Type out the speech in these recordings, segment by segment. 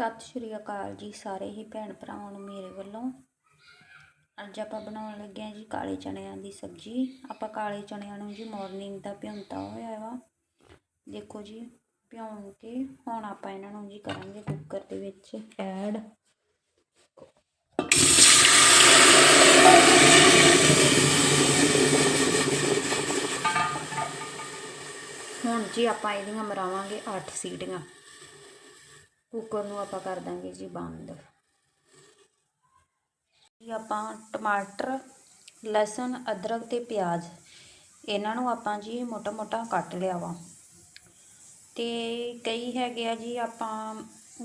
ਸਤਿ ਸ਼੍ਰੀ ਅਕਾਲ ਜੀ ਸਾਰੇ ਹੀ ਭੈਣ ਭਰਾਵਾਂ ਨੂੰ ਮੇਰੇ ਵੱਲੋਂ। ਅੱਜ ਆਪਾਂ ਬਣਾਉਣ ਲੱਗੇ ਹਾਂ ਜੀ ਕਾਲੇ ਚਣਿਆਂ ਦੀ ਸਬਜ਼ੀ। ਆਪਾਂ ਕਾਲੇ ਚਣਿਆਂ ਨੂੰ ਜੀ ਮਾਰਨਿੰਗ ਦਾ ਭਿਉਂਤਾ ਹੋਇਆ ਵਾ। ਦੇਖੋ ਜੀ, ਭਿਉਂ ਕੇ ਹੁਣ ਆਪਾਂ ਇਹਨਾਂ ਨੂੰ ਜੀ ਕਰਾਂਗੇ ਕੁੱਕਰ ਦੇ ਵਿੱਚ ਐਡ ਹੁਣ ਜੀ ਆਪਾਂ ਇਹਦੀਆਂ ਮਰਾਵਾਂਗੇ 8 ਸੀਟੀਆਂ। ਕੁੱਕਰ ਨੂੰ ਆਪਾਂ ਕਰ ਦਾਂਗੇ ਜੀ ਬੰਦ। ਜੀ ਆਪਾਂ ਟਮਾਟਰ, ਲਸਣ, ਅਦਰਕ ਤੇ ਪਿਆਜ਼ ਇਹਨਾਂ ਨੂੰ ਆਪਾਂ ਜੀ ਮੋਟਾ-ਮੋਟਾ ਕੱਟ ਲਿਆ ਵਾ। ਤੇ ਕਈ ਹੈਗੇ ਆ ਜੀ ਆਪਾਂ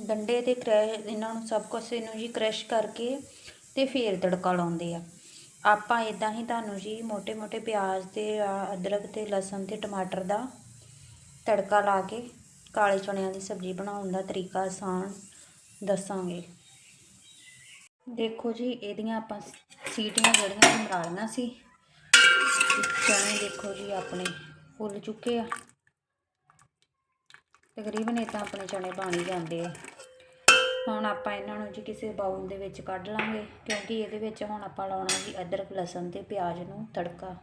ਡੰਡੇ ਤੇ ਕ੍ਰੈਸ਼ ਇਹਨਾਂ ਨੂੰ ਸਭ ਕੁਝ ਇਹਨੂੰ ਜੀ ਕ੍ਰੈਸ਼ ਕਰਕੇ ਤੇ ਫੇਰ ਤੜਕਾ ਲਾਉਂਦੇ ਆ। ਆਪਾਂ ਇਦਾਂ ਹੀ ਤੁਹਾਨੂੰ ਜੀ ਮੋਟੇ ਮੋਟੇ ਪਿਆਜ਼ ਤੇ ਅਦਰਕ ਤੇ ਲਸਣ ਤੇ ਟਮਾਟਰ ਦਾ ਤੜਕਾ ਲਾ ਕੇ ਕਾਲੇ ਚਣਿਆਂ ਦੀ ਸਬਜ਼ੀ ਬਣਾਉਣ ਦਾ ਤਰੀਕਾ ਆਸਾਨ ਦੱਸਾਂਗੇ। ਦੇਖੋ ਜੀ, ਇਹਦੀਆਂ ਆਪਾਂ ਸੀਟੀਆਂ ਜਿਹੜੀਆਂ ਮਰਾ ਲਈਆਂ ਸੀ ਚਣੇ ਦੇਖੋ ਜੀ ਆਪਣੇ ਫੁੱਲ ਚੁੱਕੇ ਆ। ਤਕਰੀਬਨ ਇਹ ਤਾਂ ਆਪਣੇ ਚਣੇ ਬਣ ਹੀ ਜਾਂਦੇ ਆ। ਹੁਣ ਆਪਾਂ ਇਹਨਾਂ ਨੂੰ ਜੀ ਕਿਸੇ ਬਾਉਲ ਦੇ ਵਿੱਚ ਕੱਢ ਲਾਂਗੇ, ਕਿਉਂਕਿ ਇਹਦੇ ਵਿੱਚ ਹੁਣ ਆਪਾਂ ਲਾਉਣਾ ਜੀ ਅਦਰਕ, ਲਸਣ ਤੇ ਪਿਆਜ਼ ਨੂੰ ਤੜਕਾ।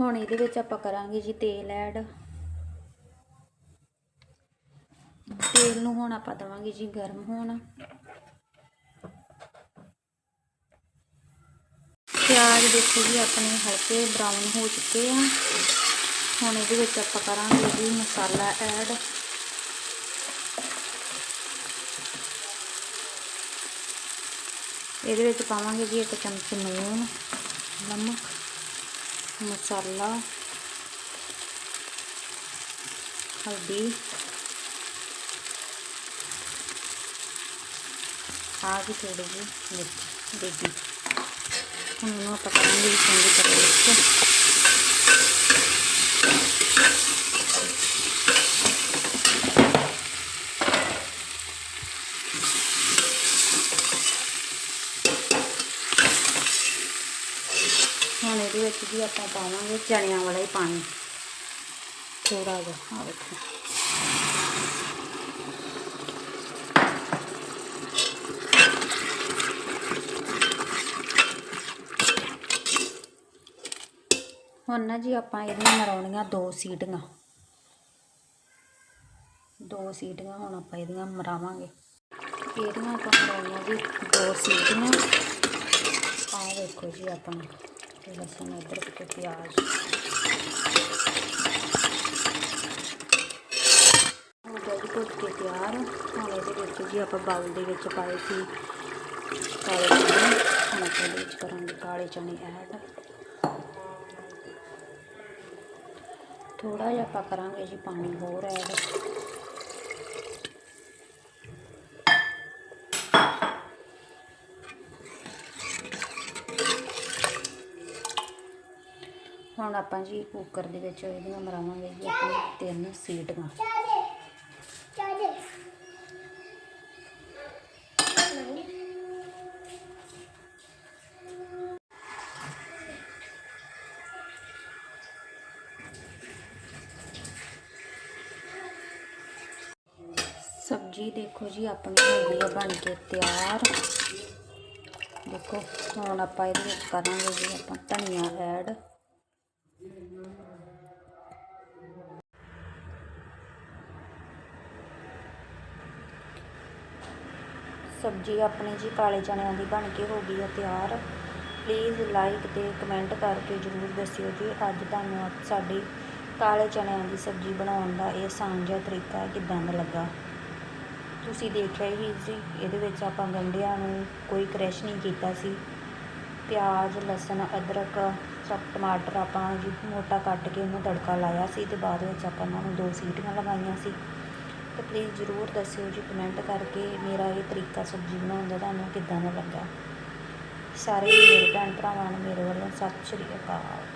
ਹੁਣ ਇਹਦੇ ਵਿੱਚ ਆਪਾਂ ਕਰਾਂਗੇ ਜੀ ਤੇਲ ਐਡ। ਤੇਲ ਨੂੰ ਹੁਣ ਆਪਾਂ ਦਵਾਂਗੇ ਜੀ ਗਰਮ ਹੋਣ। ਪਿਆਜ਼ ਦੇਖੋ ਜੀ ਆਪਣੇ ਹਲਕੇ ਬਰਾਊਨ ਹੋ ਚੁੱਕੇ ਆ। ਹੁਣ ਇਹਦੇ ਵਿੱਚ ਆਪਾਂ ਕਰਾਂਗੇ ਜੀ ਮਸਾਲਾ ਐਡ ਇਹਦੇ ਵਿੱਚ ਪਾਵਾਂਗੇ ਜੀ ਇੱਕ ਚਮਚ ਨੂਣ ਨਮਕ, ਮਸਾਲਾ, ਹਲਦੀ। ਆ ਗਈ ਥੋੜੀ ਜਿਹੀ ਮਿਰਚ ਦੇਗੀ ਹੁਣ ਇਹਨੂੰ ਹੁਣ ਇਹਦੇ ਵਿੱਚ ਵੀ ਆਪਾਂ ਪਾਵਾਂਗੇ ਚਣਿਆਂ ਵਾਲਾ ਹੀ ਪਾਣੀ। ਥੋੜਾ ਜਿਹਾ ਆ ਵੇਖੋ। ਹੁਣ ਨਾ ਜੀ ਆਪਾਂ ਇਹਦੀਆਂ ਮਰਾਉਣੀਆਂ ਦੋ ਸੀਟੀਆਂ। ਦੋ ਸੀਟੀਆਂ ਹੁਣ ਆਪਾਂ ਇਹਦੀਆਂ ਮਰਾਵਾਂਗੇ। ਇਹਦੀਆਂ ਆਪਾਂ ਮਰਾਉਣੀਆਂ ਜੀ? ਦੋ ਸੀਟੀਆਂ। ਆਹ ਵੇਖੋ ਜੀ ਆਪਣਾ ਲਸਣ, ਅਦਰਕ ਤੇ ਪਿਆਜ਼। ਹੋ ਗਿਆ ਜੀ ਭੁੱਜ ਕੇ ਤਿਆਰ। ਹੁਣ ਇਹਦੇ ਵਿੱਚ ਜੀ ਆਪਾਂ ਬਾਉਲ ਦੇ ਵਿੱਚ ਪਾਏ ਸੀ ਕਾਲੇ ਚਨੇ। ਹੁਣ ਆਪਾਂ ਇਹਦੇ ਵਿੱਚ ਕਰਾਂਗੇ ਕਾਲੇ ਚਣੇ ਐਡ। ਥੋੜਾ ਜਿਹਾ ਆਪਾਂ ਕਰਾਂਗੇ ਜੀ ਪਾਣੀ ਹੋਰ ਐਡ ਹੁਣ ਆਪਾਂ ਜੀ ਕੁੱਕਰ ਦੇ ਵਿੱਚ ਇਹਦੀਆਂ ਮਰਾਵਾਂਗੇ ਜੀ, ਆਪਣੀ ਤਿੰਨ ਸੀਟੀਆਂ। ਜੀ, ਦੇਖੋ ਜੀ, ਆਪਣੀ ਹੋ ਗਈ ਹੈ ਬਣ ਕੇ ਤਿਆਰ। ਦੇਖੋ, ਹੁਣ ਆਪਾਂ ਇਹਦੇ ਵਿੱਚ ਕਰਾਂਗੇ ਜੀ, ਆਪਾਂ ਧਨੀਆ ਐਡ। ਸਬਜ਼ੀ ਆਪਣੀ ਜੀ, ਕਾਲੇ ਚਣਿਆਂ ਦੀ ਬਣ ਕੇ ਹੋ ਗਈ ਹੈ ਤਿਆਰ। ਪਲੀਜ਼ ਲਾਈਕ ਤੇ ਕਮੈਂਟ ਕਰਕੇ ਜਰੂਰ ਦੱਸਿਓ ਜੀ, ਅੱਜ ਤੁਹਾਨੂੰ ਸਾਡੀ ਕਾਲੇ ਚਣਿਆਂ ਦੀ ਸਬਜ਼ੀ ਬਣਾਉਣ ਦਾ ਇਹ ਸਾਂਝਾ ਜਿਹਾ ਤਰੀਕਾ ਕਿਦਾਂ ਦਾ ਲੱਗਾ। ਤੁਸੀਂ ਦੇਖਿਆ ਹੀ ਸੀ ਇਹਦੇ ਵਿੱਚ ਆਪਾਂ ਗੰਢਿਆਂ ਨੂੰ ਕੋਈ ਕ੍ਰੈਸ਼ ਨਹੀਂ ਕੀਤਾ ਸੀ। ਪਿਆਜ਼, ਲਸਣ, ਅਦਰਕ, ਸਭ ਟਮਾਟਰ ਆਪਾਂ ਜੀ ਮੋਟਾ ਕੱਟ ਕੇ ਉਹਨੂੰ ਤੜਕਾ ਲਾਇਆ ਸੀ ਤੇ ਬਾਅਦ ਵਿੱਚ ਆਪਾਂ ਉਹਨਾਂ ਨੂੰ ਦੋ ਸੀਟੀਆਂ ਲਗਾਈਆਂ ਸੀ। ਤੇ ਪਲੀਜ਼ ਜ਼ਰੂਰ ਦੱਸਿਓ ਜੀ ਕਮੈਂਟ ਕਰਕੇ ਮੇਰਾ ਇਹ ਤਰੀਕਾ ਸਬਜ਼ੀ ਬਣਾਉਣ ਦਾ ਤੁਹਾਨੂੰ ਕਿੱਦਾਂ ਦਾ ਲੱਗਾ। ਸਾਰੇ ਮੇਰੇ ਭੈਣ ਭਰਾਵਾਂ ਨੂੰ ਮੇਰੇ ਵੱਲੋਂ ਸਤਿ ਸ਼੍ਰੀ ਅਕਾਲ।